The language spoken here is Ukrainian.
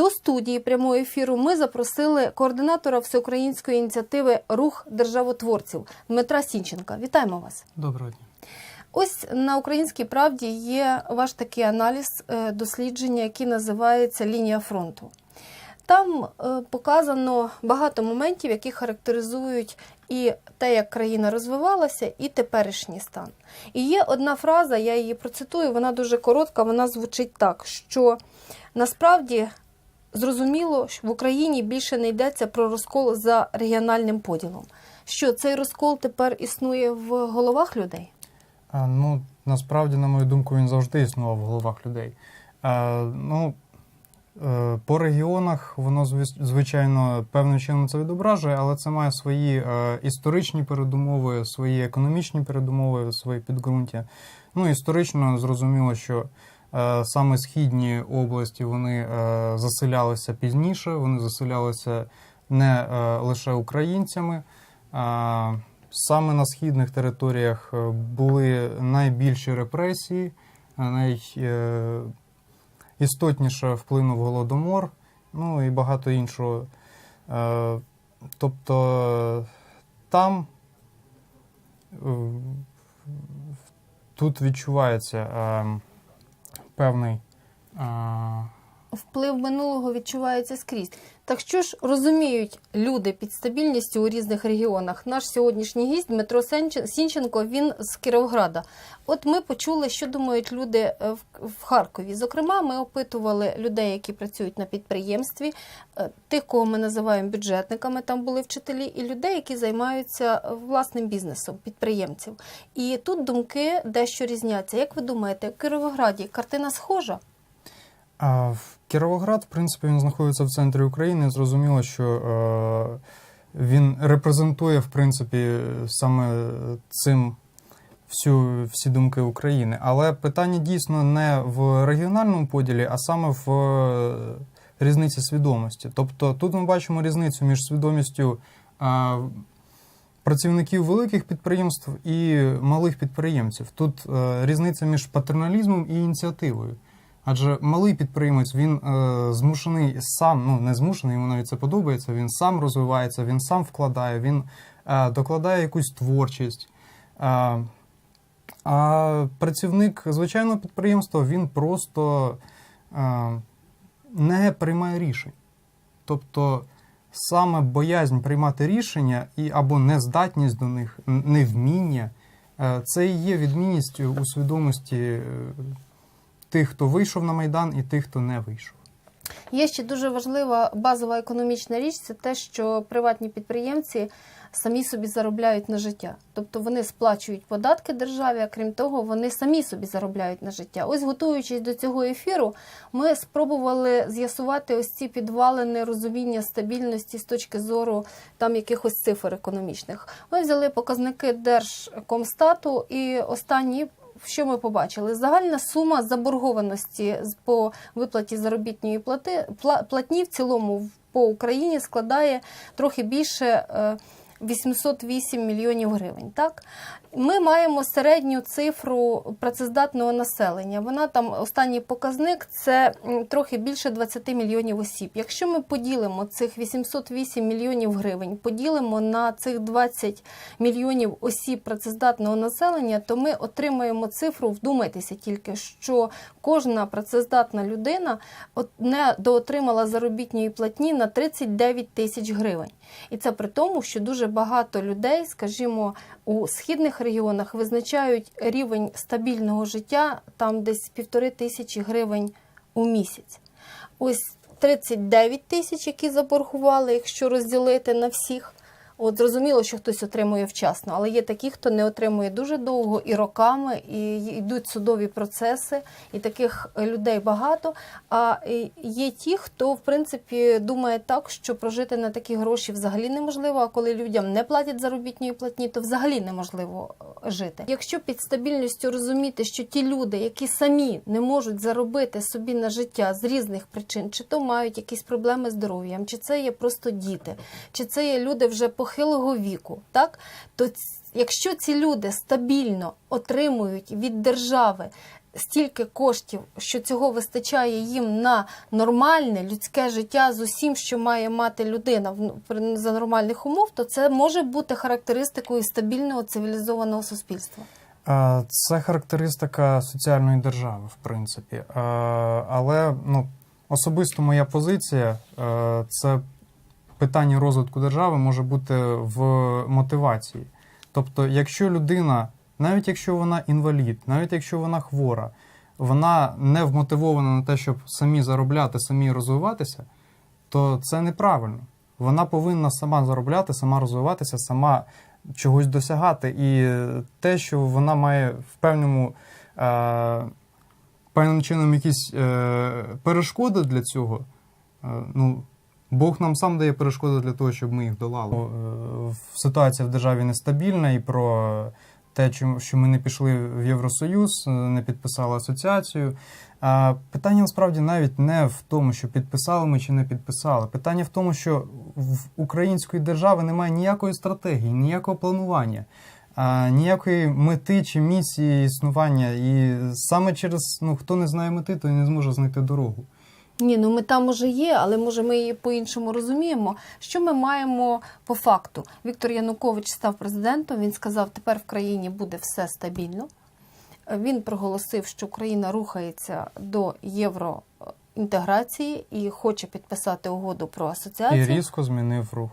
До студії прямого ефіру ми запросили координатора всеукраїнської ініціативи Рух державотворців Дмитра Сінченка. Вітаємо вас. Доброго дня. Ось на українській правді є ваш такий аналіз е, дослідження, який називається Лінія фронту. Там е, показано багато моментів, які характеризують і те, як країна розвивалася, і теперішній стан. І є одна фраза, я її процитую, вона дуже коротка, вона звучить так, що насправді зрозуміло, що в Україні більше не йдеться про розкол за регіональним поділом. Що цей розкол тепер існує в головах людей? Ну, насправді, на мою думку, він завжди існував в головах людей. Ну, е, по регіонах воно, звичайно, певним чином це відображує, але це має свої е, історичні передумови, свої економічні передумови, свої підґрунтя. Ну, історично зрозуміло, що саме східні області вони е, заселялися пізніше, вони заселялися не е, лише українцями. Саме на східних територіях е, були найбільші репресії, найістотніше вплинув голодомор, ну і багато іншого. Е, Тобто там е, тут відчувається е, певний. Вплив минулого відчувається скрізь. Так що ж розуміють люди під стабільністю у різних регіонах? Наш сьогоднішній гість Дмитро Сінченко, він з Кіровограда. От ми почули, що думають люди е, в, в Харкові. Зокрема, ми опитували людей, які працюють на підприємстві, е, тих, кого ми називаємо бюджетниками, там були вчителі, і людей, які займаються е, власним бізнесом, підприємців. І тут думки дещо різняться. Як ви думаєте, в Кіровограді картина схожа? А в Кіровоград, в принципі, він знаходиться в центрі України. Зрозуміло, що е, він репрезентує, в принципі, саме цим всю, всі думки України. Але питання дійсно не в регіональному поділі, а саме в е, різниці свідомості. Тобто тут ми бачимо різницю між свідомістю е, працівників великих підприємств і малих підприємців. Тут е, різниця між патерналізмом і ініціативою. Адже малий підприємець він е, змушений сам, ну не змушений, йому навіть це подобається. Він сам розвивається, він сам вкладає, він е, докладає якусь творчість. Е, а працівник звичайного підприємства він просто е, не приймає рішень. Тобто саме боязнь приймати рішення і або нездатність до них, невміння, е, це і є відмінність у свідомості е, тих, хто вийшов на Майдан, і тих, хто не вийшов. Є ще дуже важлива базова економічна річ це те, що приватні підприємці самі собі заробляють на життя. Тобто вони сплачують податки державі, а крім того, вони самі собі заробляють на життя. Ось готуючись до цього ефіру, ми спробували з'ясувати ось ці підвалини розуміння стабільності з точки зору там якихось цифр економічних. Ми взяли показники Держкомстату і останні що ми побачили? Загальна сума заборгованості по виплаті заробітної плати платні в цілому по Україні складає трохи більше е, 808 мільйонів гривень. Так ми маємо середню цифру працездатного населення. Вона там останній показник це трохи більше 20 мільйонів осіб. Якщо ми поділимо цих 808 мільйонів гривень, поділимо на цих 20 мільйонів осіб працездатного населення, то ми отримаємо цифру. Вдумайтеся тільки, що кожна працездатна людина не доотримала заробітної платні на 39 тисяч гривень. І це при тому, що дуже багато людей, скажімо, у східних регіонах визначають рівень стабільного життя там десь півтори тисячі гривень у місяць. Ось 39 тисяч, які заборгували, якщо розділити на всіх. От зрозуміло, що хтось отримує вчасно, але є такі, хто не отримує дуже довго і роками, і йдуть судові процеси, і таких людей багато. А е, є ті, хто в принципі думає так, що прожити на такі гроші взагалі неможливо. А коли людям не платять заробітної платні, то взагалі неможливо е, жити. Якщо під стабільністю розуміти, що ті люди, які самі не можуть заробити собі на життя з різних причин, чи то мають якісь проблеми з здоров'ям, чи це є просто діти, чи це є люди вже похилого віку, так то якщо ці люди стабільно отримують від держави стільки коштів, що цього вистачає їм на нормальне людське життя з усім, що має мати людина за нормальних умов, то це може бути характеристикою стабільного цивілізованого суспільства. Це характеристика соціальної держави, в принципі. Але ну, особисто моя позиція е, це питання розвитку держави може бути в мотивації. Тобто, якщо людина, навіть якщо вона інвалід, навіть якщо вона хвора, вона не вмотивована на те, щоб самі заробляти, самі розвиватися, то це неправильно. Вона повинна сама заробляти, сама розвиватися, сама чогось досягати. І те, що вона має в певному е, певним чином якісь е, перешкоди для цього. Е, ну, Бог нам сам дає перешкоди для того, щоб ми їх долали. Е, Ситуація в державі нестабільна, і про те, що ми не пішли в Євросоюз, е, не підписали асоціацію. А питання насправді навіть не в тому, що підписали ми чи не підписали. Питання в тому, що в української держави немає ніякої стратегії, ніякого планування, ніякої мети чи місії існування. І саме через ну хто не знає мети, той не зможе знайти дорогу. Ні, ну мета може є, але може ми її по-іншому розуміємо. Що ми маємо по факту? Віктор Янукович став президентом. Він сказав, тепер в країні буде все стабільно. Він проголосив, що Україна рухається до євроінтеграції і хоче підписати угоду про І асоціацію. різко змінив рух.